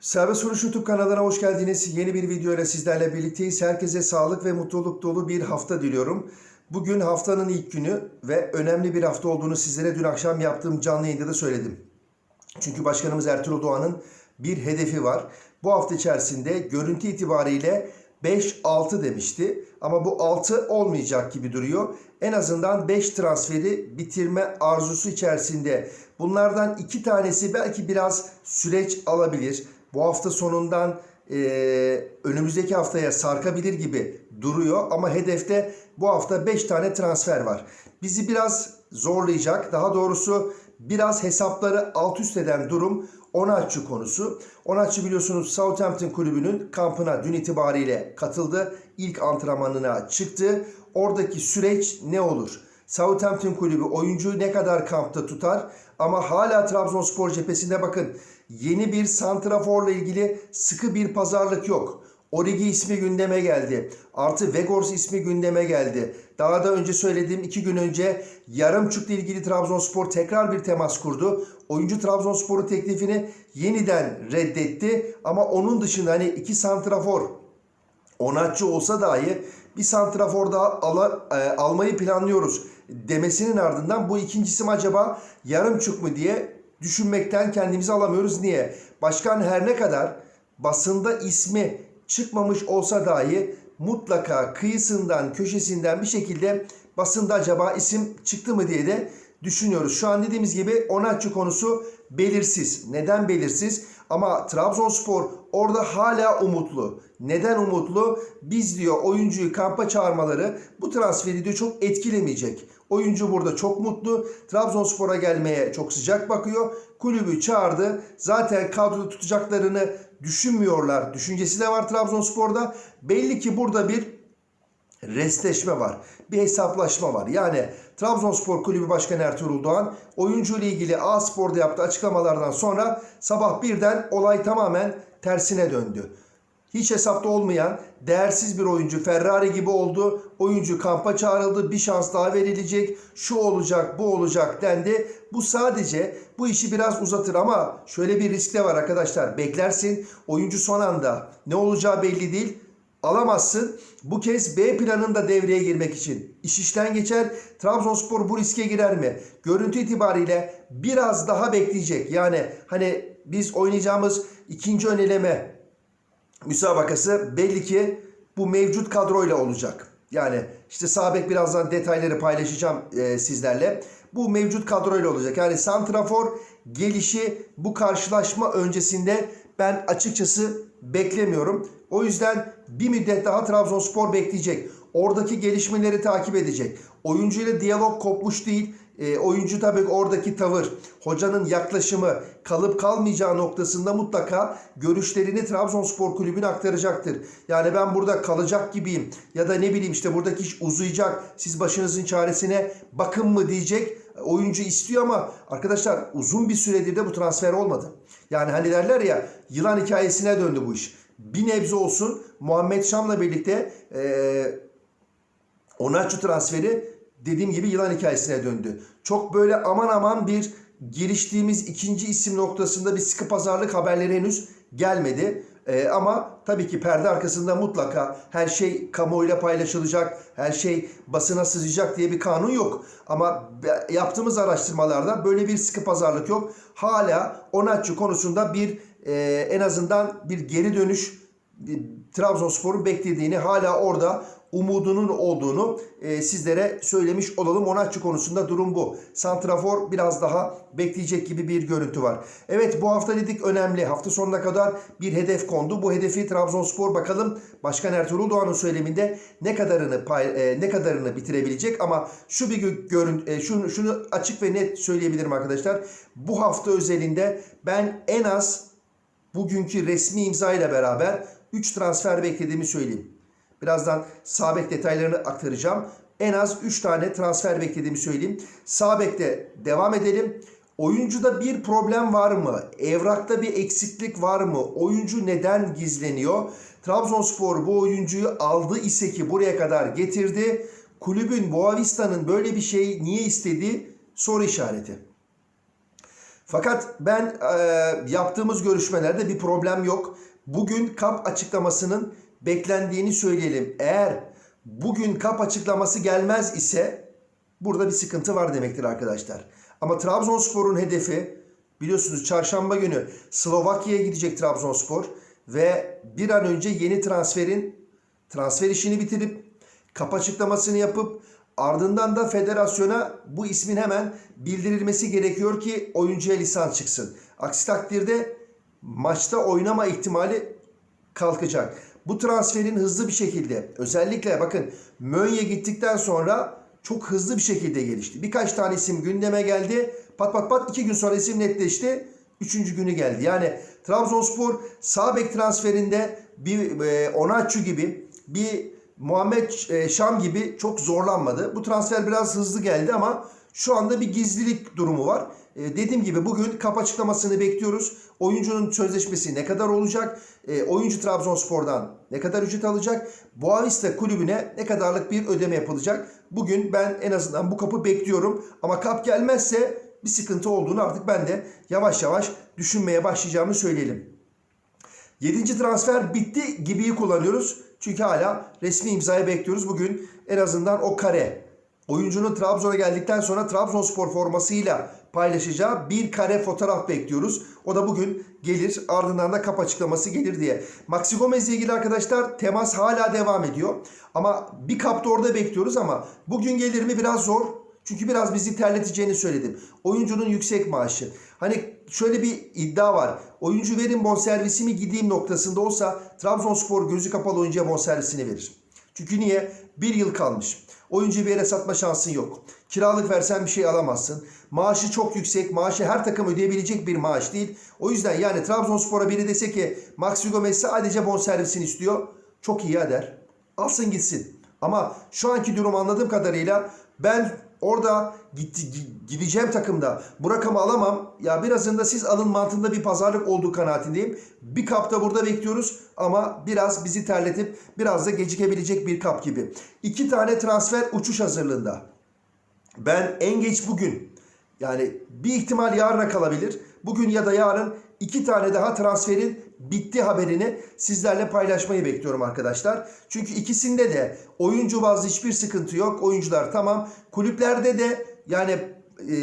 Serbest Vuruş YouTube kanalına hoş geldiniz. Yeni bir video ile sizlerle birlikteyiz. Herkese sağlık ve mutluluk dolu bir hafta diliyorum. Bugün haftanın ilk günü ve önemli bir hafta olduğunu sizlere dün akşam yaptığım canlı yayında da söyledim. Çünkü Başkanımız Ertuğrul Doğan'ın bir hedefi var. Bu hafta içerisinde görüntü itibariyle 5-6 demişti. Ama bu 6 olmayacak gibi duruyor. En azından 5 transferi bitirme arzusu içerisinde. Bunlardan 2 tanesi belki biraz süreç alabilir. Bu hafta sonundan e, önümüzdeki haftaya sarkabilir gibi duruyor. Ama hedefte bu hafta 5 tane transfer var. Bizi biraz zorlayacak. Daha doğrusu biraz hesapları alt üst eden durum Onatçı konusu. Onatçı biliyorsunuz Southampton kulübünün kampına dün itibariyle katıldı. İlk antrenmanına çıktı. Oradaki süreç ne olur? Southampton kulübü oyuncuyu ne kadar kampta tutar? Ama hala Trabzonspor cephesinde bakın yeni bir santraforla ilgili sıkı bir pazarlık yok. Origi ismi gündeme geldi. Artı Vegors ismi gündeme geldi. Daha da önce söylediğim iki gün önce Yarımçuk'la ilgili Trabzonspor tekrar bir temas kurdu. Oyuncu Trabzonspor'un teklifini yeniden reddetti. Ama onun dışında hani iki santrafor Onatçı olsa dahi bir santrafor daha ala, e, almayı planlıyoruz demesinin ardından bu ikincisi mi acaba yarımçuk mu diye düşünmekten kendimizi alamıyoruz. Niye? Başkan her ne kadar basında ismi çıkmamış olsa dahi mutlaka kıyısından köşesinden bir şekilde basında acaba isim çıktı mı diye de düşünüyoruz. Şu an dediğimiz gibi Onatçı konusu belirsiz. Neden belirsiz? Ama Trabzonspor orada hala umutlu. Neden umutlu? Biz diyor oyuncuyu kampa çağırmaları bu transferi diyor çok etkilemeyecek. Oyuncu burada çok mutlu. Trabzonspor'a gelmeye çok sıcak bakıyor. Kulübü çağırdı. Zaten kadroda tutacaklarını düşünmüyorlar. Düşüncesi de var Trabzonspor'da. Belli ki burada bir restleşme var. Bir hesaplaşma var. Yani Trabzonspor Kulübü Başkanı Ertuğrul Doğan oyuncu ile ilgili A Spor'da yaptığı açıklamalardan sonra sabah birden olay tamamen tersine döndü. Hiç hesapta olmayan değersiz bir oyuncu Ferrari gibi oldu. Oyuncu kampa çağrıldı. Bir şans daha verilecek. Şu olacak, bu olacak dendi. Bu sadece bu işi biraz uzatır ama şöyle bir risk de var arkadaşlar. Beklersin. Oyuncu son anda ne olacağı belli değil alamazsın. Bu kez B planında devreye girmek için iş işten geçer. Trabzonspor bu riske girer mi? Görüntü itibariyle biraz daha bekleyecek. Yani hani biz oynayacağımız ikinci öneleme müsabakası belli ki bu mevcut kadroyla olacak. Yani işte Sabek birazdan detayları paylaşacağım e, sizlerle. Bu mevcut kadroyla olacak. Yani Santrafor gelişi bu karşılaşma öncesinde ben açıkçası beklemiyorum. O yüzden bir müddet daha Trabzonspor bekleyecek. Oradaki gelişmeleri takip edecek. Oyuncuyla diyalog kopmuş değil. E, oyuncu tabii oradaki tavır, hocanın yaklaşımı, kalıp kalmayacağı noktasında mutlaka görüşlerini Trabzonspor kulübüne aktaracaktır. Yani ben burada kalacak gibiyim ya da ne bileyim işte buradaki iş uzayacak. Siz başınızın çaresine bakın mı diyecek. Oyuncu istiyor ama arkadaşlar uzun bir süredir de bu transfer olmadı. Yani hani derler ya yılan hikayesine döndü bu iş. Bir nebze olsun Muhammed Şam'la birlikte eee Onatçı transferi dediğim gibi yılan hikayesine döndü. Çok böyle aman aman bir giriştiğimiz ikinci isim noktasında bir sıkı pazarlık haberleri henüz gelmedi. Ee, ama tabii ki perde arkasında mutlaka her şey kamuoyuyla paylaşılacak, her şey basına sızacak diye bir kanun yok. Ama yaptığımız araştırmalarda böyle bir sıkı pazarlık yok. Hala Onatçı konusunda bir e, en azından bir geri dönüş Trabzonspor'un beklediğini hala orada umudunun olduğunu e, sizlere söylemiş olalım. Onatçı konusunda durum bu. Santrafor biraz daha bekleyecek gibi bir görüntü var. Evet bu hafta dedik önemli. Hafta sonuna kadar bir hedef kondu. Bu hedefi Trabzonspor bakalım Başkan Ertuğrul Doğan'ın söyleminde ne kadarını pay, e, ne kadarını bitirebilecek ama şu bir görün e, şunu şunu açık ve net söyleyebilirim arkadaşlar. Bu hafta özelinde ben en az bugünkü resmi imza ile beraber 3 transfer beklediğimi söyleyeyim. Birazdan Sabek detaylarını aktaracağım. En az 3 tane transfer beklediğimi söyleyeyim. Sabek'te devam edelim. Oyuncuda bir problem var mı? Evrakta bir eksiklik var mı? Oyuncu neden gizleniyor? Trabzonspor bu oyuncuyu aldı ise ki buraya kadar getirdi. Kulübün Boavista'nın böyle bir şey niye istediği soru işareti. Fakat ben e, yaptığımız görüşmelerde bir problem yok. Bugün kap açıklamasının beklendiğini söyleyelim. Eğer bugün kap açıklaması gelmez ise burada bir sıkıntı var demektir arkadaşlar. Ama Trabzonspor'un hedefi biliyorsunuz çarşamba günü Slovakya'ya gidecek Trabzonspor ve bir an önce yeni transferin transfer işini bitirip kap açıklamasını yapıp ardından da federasyona bu ismin hemen bildirilmesi gerekiyor ki oyuncuya lisans çıksın. Aksi takdirde maçta oynama ihtimali kalkacak. Bu transferin hızlı bir şekilde özellikle bakın Mönye gittikten sonra çok hızlı bir şekilde gelişti. Birkaç tane isim gündeme geldi. Pat pat pat iki gün sonra isim netleşti. Üçüncü günü geldi. Yani Trabzonspor sağ bek transferinde bir e, Onaçu gibi bir Muhammed e, Şam gibi çok zorlanmadı. Bu transfer biraz hızlı geldi ama şu anda bir gizlilik durumu var. E, dediğim gibi bugün kap açıklamasını bekliyoruz. Oyuncunun sözleşmesi ne kadar olacak? E, oyuncu Trabzonspor'dan ne kadar ücret alacak? Boavista kulübüne ne kadarlık bir ödeme yapılacak? Bugün ben en azından bu kapı bekliyorum. Ama kap gelmezse bir sıkıntı olduğunu artık ben de yavaş yavaş düşünmeye başlayacağımı söyleyelim. Yedinci transfer bitti gibiyi kullanıyoruz. Çünkü hala resmi imzayı bekliyoruz. Bugün en azından o kare oyuncunun Trabzon'a geldikten sonra Trabzonspor formasıyla paylaşacağı bir kare fotoğraf bekliyoruz. O da bugün gelir ardından da kap açıklaması gelir diye. Maxi Gomez ile ilgili arkadaşlar temas hala devam ediyor. Ama bir kapta orada bekliyoruz ama bugün gelir mi biraz zor. Çünkü biraz bizi terleteceğini söyledim. Oyuncunun yüksek maaşı. Hani şöyle bir iddia var. Oyuncu verin bonservisimi gideyim noktasında olsa Trabzonspor gözü kapalı oyuncuya bonservisini verir. Çünkü niye? Bir yıl kalmış. Oyuncuyu bir yere satma şansın yok. Kiralık versen bir şey alamazsın. Maaşı çok yüksek. Maaşı her takım ödeyebilecek bir maaş değil. O yüzden yani Trabzonspor'a biri dese ki Maxi Gomez sadece bonservisini istiyor. Çok iyi eder. Alsın gitsin. Ama şu anki durum anladığım kadarıyla ben orada gitti, gideceğim takımda bu rakamı alamam. Ya birazında siz alın mantığında bir pazarlık olduğu kanaatindeyim. Bir kapta burada bekliyoruz ama biraz bizi terletip biraz da gecikebilecek bir kap gibi. İki tane transfer uçuş hazırlığında. Ben en geç bugün yani bir ihtimal yarına kalabilir. Bugün ya da yarın iki tane daha transferin bitti haberini sizlerle paylaşmayı bekliyorum arkadaşlar. Çünkü ikisinde de oyuncu bazı hiçbir sıkıntı yok. Oyuncular tamam. Kulüplerde de yani e,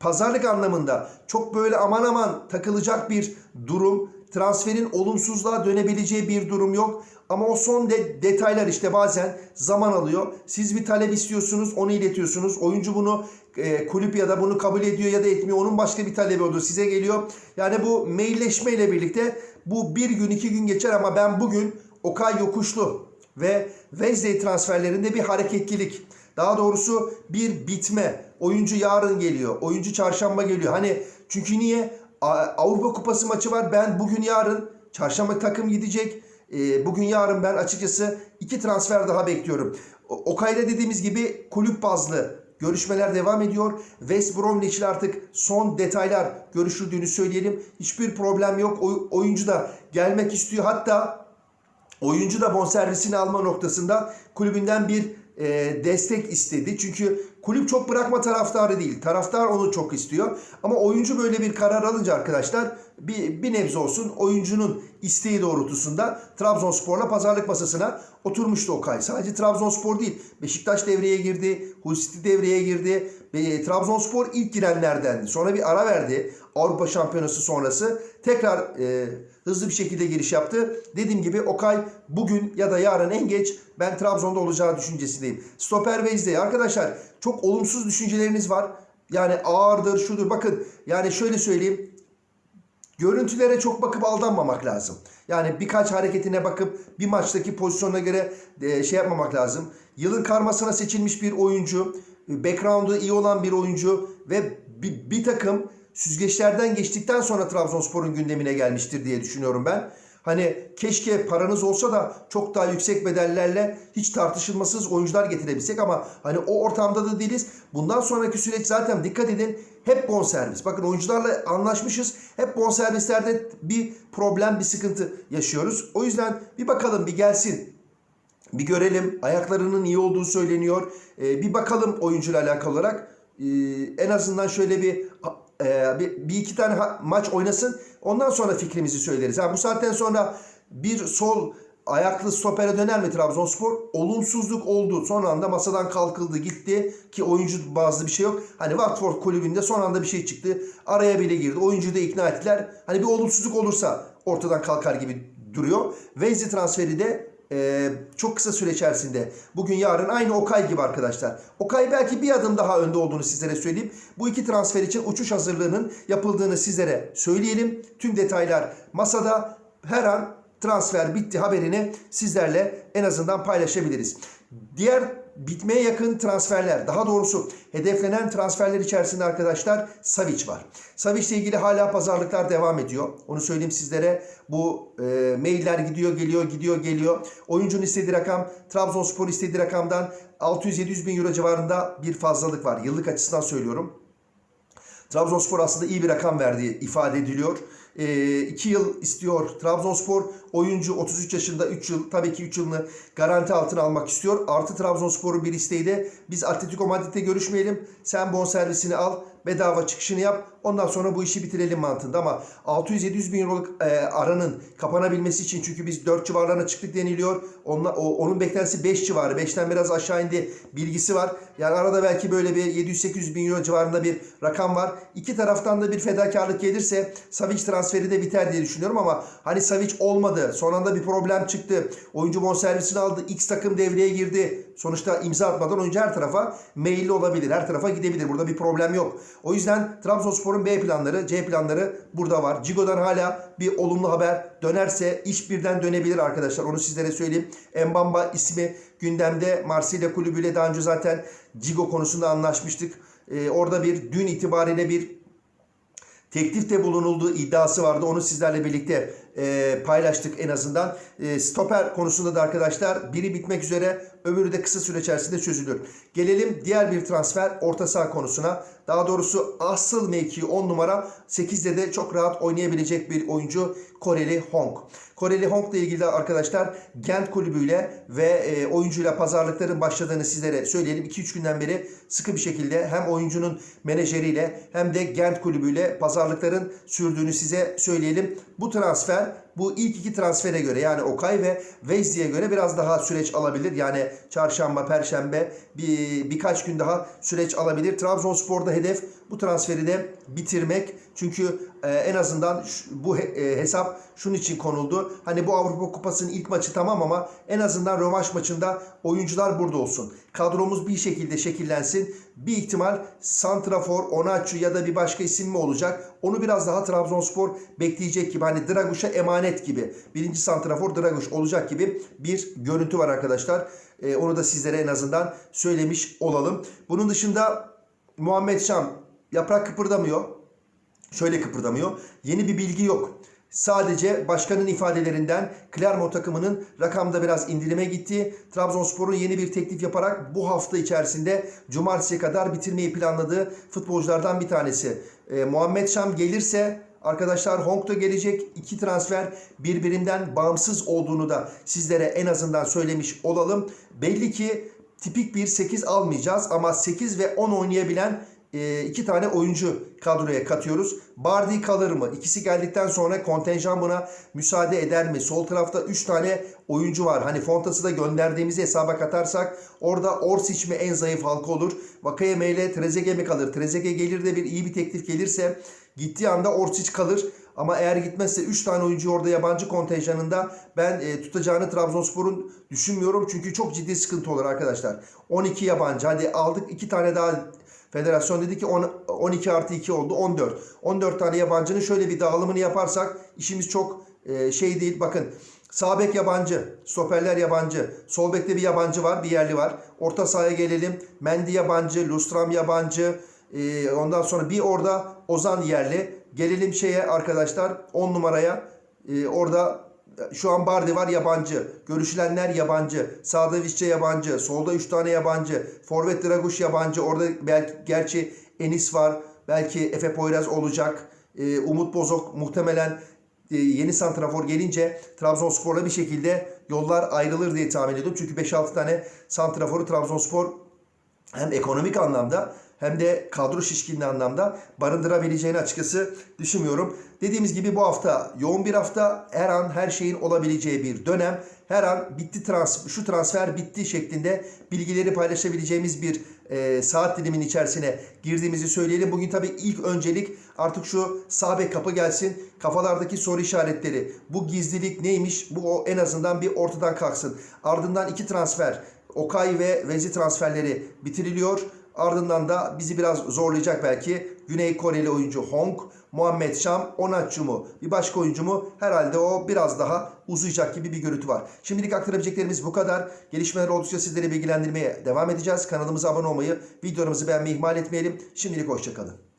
pazarlık anlamında çok böyle aman aman takılacak bir durum, transferin olumsuzluğa dönebileceği bir durum yok. Ama o son de, detaylar işte bazen zaman alıyor. Siz bir talep istiyorsunuz, onu iletiyorsunuz. Oyuncu bunu e, kulüp ya da bunu kabul ediyor ya da etmiyor. Onun başka bir talebi oluyor, size geliyor. Yani bu mailleşme ile birlikte bu bir gün iki gün geçer ama ben bugün Okay Yokuşlu ve Wednesday transferlerinde bir hareketlilik. Daha doğrusu bir bitme. Oyuncu yarın geliyor. Oyuncu çarşamba geliyor. Hani çünkü niye? Avrupa Kupası maçı var. Ben bugün yarın çarşamba takım gidecek. E, bugün yarın ben açıkçası iki transfer daha bekliyorum. Okay'da dediğimiz gibi kulüp bazlı görüşmeler devam ediyor. West Bromwich ile artık son detaylar görüşüldüğünü söyleyelim. Hiçbir problem yok. oyuncu da gelmek istiyor. Hatta oyuncu da bonservisini alma noktasında kulübünden bir e, destek istedi. Çünkü kulüp çok bırakma taraftarı değil. Taraftar onu çok istiyor. Ama oyuncu böyle bir karar alınca arkadaşlar bir, bir nebze olsun oyuncunun isteği doğrultusunda Trabzonspor'la pazarlık masasına oturmuştu Okay. Sadece Trabzonspor değil. Beşiktaş devreye girdi. Hull City devreye girdi. Ve Trabzonspor ilk girenlerdendi. Sonra bir ara verdi. Avrupa Şampiyonası sonrası tekrar e, hızlı bir şekilde giriş yaptı. Dediğim gibi Okay bugün ya da yarın en geç ben Trabzon'da olacağı düşüncesindeyim. Stoper Wednesday arkadaşlar çok olumsuz düşünceleriniz var. Yani ağırdır, şudur. Bakın yani şöyle söyleyeyim. Görüntülere çok bakıp aldanmamak lazım. Yani birkaç hareketine bakıp bir maçtaki pozisyona göre e, şey yapmamak lazım. Yılın karmasına seçilmiş bir oyuncu, background'u iyi olan bir oyuncu ve bir, bir takım süzgeçlerden geçtikten sonra Trabzonspor'un gündemine gelmiştir diye düşünüyorum ben. Hani keşke paranız olsa da çok daha yüksek bedellerle hiç tartışılmasız oyuncular getirebilsek ama hani o ortamda da değiliz. Bundan sonraki süreç zaten dikkat edin hep bonservis. Bakın oyuncularla anlaşmışız. Hep bonservislerde bir problem, bir sıkıntı yaşıyoruz. O yüzden bir bakalım, bir gelsin. Bir görelim. Ayaklarının iyi olduğu söyleniyor. Ee, bir bakalım oyuncuyla alakalı olarak. Ee, en azından şöyle bir e, bir, bir iki tane maç oynasın. Ondan sonra fikrimizi söyleriz. Ha, bu saatten sonra bir sol ayaklı stopere döner mi Trabzonspor? Olumsuzluk oldu. Son anda masadan kalkıldı gitti ki oyuncu bazı bir şey yok. Hani Watford kulübünde son anda bir şey çıktı. Araya bile girdi. Oyuncuyu da ikna ettiler. Hani bir olumsuzluk olursa ortadan kalkar gibi duruyor. Wesley transferi de e, çok kısa süre içerisinde bugün yarın aynı Okay gibi arkadaşlar. Okay belki bir adım daha önde olduğunu sizlere söyleyeyim. Bu iki transfer için uçuş hazırlığının yapıldığını sizlere söyleyelim. Tüm detaylar masada. Her an transfer bitti haberini sizlerle en azından paylaşabiliriz. Diğer bitmeye yakın transferler, daha doğrusu hedeflenen transferler içerisinde arkadaşlar Savic var. Savic ile ilgili hala pazarlıklar devam ediyor. Onu söyleyeyim sizlere. Bu e, mailler gidiyor, geliyor, gidiyor, geliyor. Oyuncunun istediği rakam Trabzonspor istediği rakamdan 600-700 bin euro civarında bir fazlalık var. Yıllık açısından söylüyorum. Trabzonspor aslında iyi bir rakam verdiği ifade ediliyor. 2 yıl istiyor Trabzonspor. Oyuncu 33 yaşında 3 yıl tabii ki 3 yılını garanti altına almak istiyor. Artı Trabzonspor'un bir isteği de biz Atletico Madrid'de görüşmeyelim. Sen bonservisini al bedava çıkışını yap. Ondan sonra bu işi bitirelim mantığında ama 600-700 bin euroluk e, aranın kapanabilmesi için çünkü biz 4 civarlarına çıktık deniliyor. Onunla, o, onun beklentisi 5 civarı. 5'ten biraz aşağı indi bilgisi var. Yani arada belki böyle bir 700-800 bin euro civarında bir rakam var. İki taraftan da bir fedakarlık gelirse Savic transferi de biter diye düşünüyorum ama hani Savic olmadı. Son anda bir problem çıktı. Oyuncu bonservisini aldı. X takım devreye girdi. Sonuçta imza atmadan oyuncu her tarafa meyilli olabilir. Her tarafa gidebilir. Burada bir problem yok. O yüzden Trabzonspor'un B planları, C planları burada var. Cigo'dan hala bir olumlu haber dönerse iş birden dönebilir arkadaşlar. Onu sizlere söyleyeyim. Mbamba ismi gündemde. Marsilya kulübüyle daha önce zaten Cigo konusunda anlaşmıştık. Ee, orada bir dün itibariyle bir teklifte bulunulduğu iddiası vardı. Onu sizlerle birlikte e, paylaştık en azından. E, stoper konusunda da arkadaşlar biri bitmek üzere öbürü de kısa süre içerisinde çözülür. Gelelim diğer bir transfer orta saha konusuna. Daha doğrusu asıl mevki 10 numara 8'de de çok rahat oynayabilecek bir oyuncu Koreli Hong. Koreli Hong ile ilgili de arkadaşlar Gent kulübüyle ve e, oyuncuyla pazarlıkların başladığını sizlere söyleyelim. 2-3 günden beri sıkı bir şekilde hem oyuncunun menajeriyle hem de Gent kulübüyle pazarlıkların sürdüğünü size söyleyelim. Bu transfer neden? Bu ilk iki transfere göre yani Okay ve Vezdi'ye göre biraz daha süreç alabilir. Yani çarşamba, perşembe bir, birkaç gün daha süreç alabilir. Trabzonspor'da hedef bu transferi de bitirmek. Çünkü e, en azından şu- bu he- e, hesap şunun için konuldu. Hani bu Avrupa Kupası'nın ilk maçı tamam ama en azından rövanş maçında oyuncular burada olsun. Kadromuz bir şekilde şekillensin. Bir ihtimal Santrafor, Onaçu ya da bir başka isim mi olacak? Onu biraz daha Trabzonspor bekleyecek gibi. Hani Draguş'a emanet gibi. Birinci Santrafor Draguş olacak gibi bir görüntü var arkadaşlar. E, onu da sizlere en azından söylemiş olalım. Bunun dışında Muhammed Şam yaprak kıpırdamıyor. Şöyle kıpırdamıyor. Yeni bir bilgi yok. Sadece başkanın ifadelerinden Clermont takımının rakamda biraz indirime gitti. Trabzonspor'un yeni bir teklif yaparak bu hafta içerisinde cumartesiye kadar bitirmeyi planladığı futbolculardan bir tanesi. Ee, Muhammed Şam gelirse arkadaşlar Hong gelecek. İki transfer birbirinden bağımsız olduğunu da sizlere en azından söylemiş olalım. Belli ki tipik bir 8 almayacağız ama 8 ve 10 oynayabilen e, iki tane oyuncu kadroya katıyoruz. Bardi kalır mı? İkisi geldikten sonra kontenjan buna müsaade eder mi? Sol tarafta 3 tane oyuncu var. Hani Fontas'ı da gönderdiğimizi hesaba katarsak orada Orsic mi en zayıf halka olur? Vakayeme ile Trezeguet mi kalır? Trezeguet gelir de bir iyi bir teklif gelirse gittiği anda Orsic kalır. Ama eğer gitmezse 3 tane oyuncu orada yabancı kontenjanında ben e, tutacağını Trabzonspor'un düşünmüyorum. Çünkü çok ciddi sıkıntı olur arkadaşlar. 12 yabancı. Hadi aldık 2 tane daha Federasyon dedi ki 10 12 artı 2 oldu 14. 14 tane yabancının şöyle bir dağılımını yaparsak işimiz çok e, şey değil. Bakın sağ bek yabancı, stoperler yabancı, sol bekte bir yabancı var, bir yerli var. Orta sahaya gelelim. Mendy yabancı, Lustram yabancı. E, ondan sonra bir orada Ozan yerli. Gelelim şeye arkadaşlar 10 numaraya. E, orada şu an Bardi var yabancı. Görüşülenler yabancı. Sağda Visca yabancı. Solda 3 tane yabancı. Forvet Draguş yabancı. Orada belki gerçi Enis var. Belki Efe Poyraz olacak. Ee, Umut Bozok muhtemelen e, yeni santrafor gelince Trabzonspor'la bir şekilde yollar ayrılır diye tahmin ediyorum. Çünkü 5-6 tane santraforu Trabzonspor hem ekonomik anlamda hem de kadro şişkinliği anlamda barındırabileceğini açıkçası düşünmüyorum. Dediğimiz gibi bu hafta yoğun bir hafta. Her an her şeyin olabileceği bir dönem. Her an bitti trans şu transfer bitti şeklinde bilgileri paylaşabileceğimiz bir e, saat dilimin içerisine girdiğimizi söyleyelim. Bugün tabii ilk öncelik artık şu sağ kapı gelsin. Kafalardaki soru işaretleri. Bu gizlilik neymiş? Bu o en azından bir ortadan kalksın. Ardından iki transfer. Okay ve Vezi transferleri bitiriliyor. Ardından da bizi biraz zorlayacak belki. Güney Koreli oyuncu Hong, Muhammed Şam, Onatçu mu? Bir başka oyuncu mu? Herhalde o biraz daha uzayacak gibi bir görüntü var. Şimdilik aktarabileceklerimiz bu kadar. Gelişmeler oldukça sizleri bilgilendirmeye devam edeceğiz. Kanalımıza abone olmayı, videolarımızı beğenmeyi ihmal etmeyelim. Şimdilik hoşçakalın.